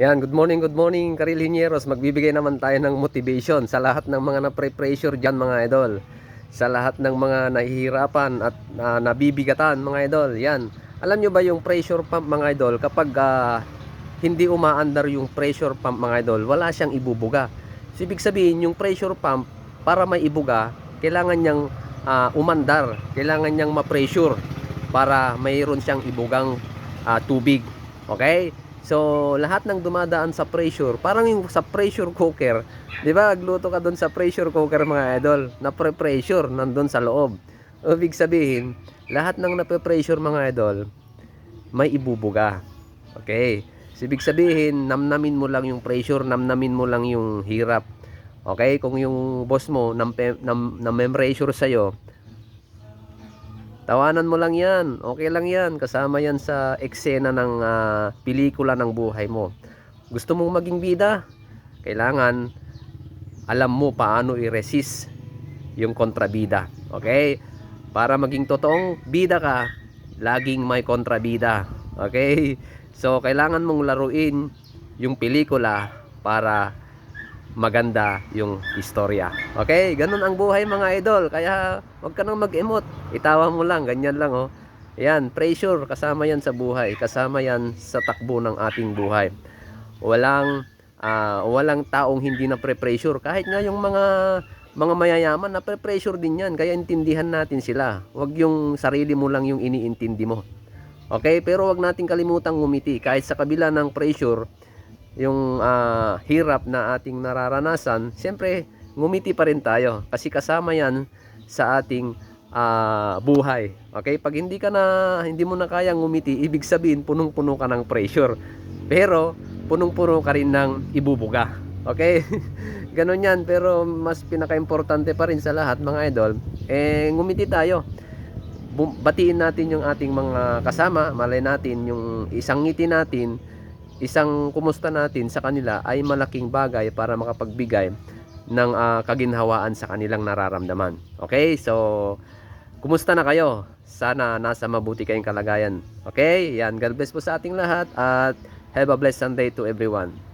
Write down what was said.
Yan, good morning, good morning, Karil Hinyeros. Magbibigay naman tayo ng motivation sa lahat ng mga na-pressure dyan mga idol. Sa lahat ng mga nahihirapan at ah, nabibigatan mga idol. Yan. Alam nyo ba yung pressure pump mga idol kapag ah, hindi umaandar yung pressure pump mga idol, wala siyang ibubuga. So, ibig sabihin, yung pressure pump, para may ibuga, kailangan niyang ah, umandar. Kailangan niyang ma-pressure para mayroon siyang ibugang ah, tubig. Okay? So, lahat ng dumadaan sa pressure, parang yung sa pressure cooker, 'di ba? Agluto ka doon sa pressure cooker mga idol, na pre-pressure nandun sa loob. Ibig sabihin, lahat ng nape-pressure mga idol, may ibubuga. Okay? So, ibig sabihin, namnamin mo lang yung pressure, namnamin mo lang yung hirap. Okay? Kung yung boss mo nam, nam, nam pressure sa'yo, Tawanan mo lang yan. Okay lang yan. Kasama yan sa eksena ng ah, pelikula ng buhay mo. Gusto mong maging bida? Kailangan alam mo paano i-resist yung kontrabida. Okay? Para maging totoong bida ka, laging may kontrabida. Okay? So, kailangan mong laruin yung pelikula para maganda yung istorya. Okay? Ganun ang buhay mga idol. Kaya wag ka nang mag-emote. Itawa mo lang. Ganyan lang oh. Yan, pressure. Kasama yan sa buhay. Kasama yan sa takbo ng ating buhay. Walang ah, walang taong hindi na pre-pressure. Kahit nga yung mga mga mayayaman na pre-pressure din yan. Kaya intindihan natin sila. Wag yung sarili mo lang yung iniintindi mo. Okay? Pero wag nating kalimutang ngumiti. Kahit sa kabila ng pressure, yung ah, hirap na ating nararanasan, siyempre ngumiti pa rin tayo kasi kasama yan sa ating ah, buhay. Okay? Pag hindi ka na hindi mo na kayang ngumiti, ibig sabihin punong-puno ka ng pressure. Pero punong-puno ka rin ng ibubuga. Okay? Ganon yan. Pero mas pinaka-importante pa rin sa lahat mga idol, eh ngumiti tayo. Batiin natin yung ating mga kasama, malay natin yung isang ngiti natin isang kumusta natin sa kanila ay malaking bagay para makapagbigay ng ah, kaginhawaan sa kanilang nararamdaman. Okay? So, kumusta na kayo? Sana nasa mabuti kayong kalagayan. Okay? Yan. God bless po sa ating lahat at have a blessed Sunday to everyone.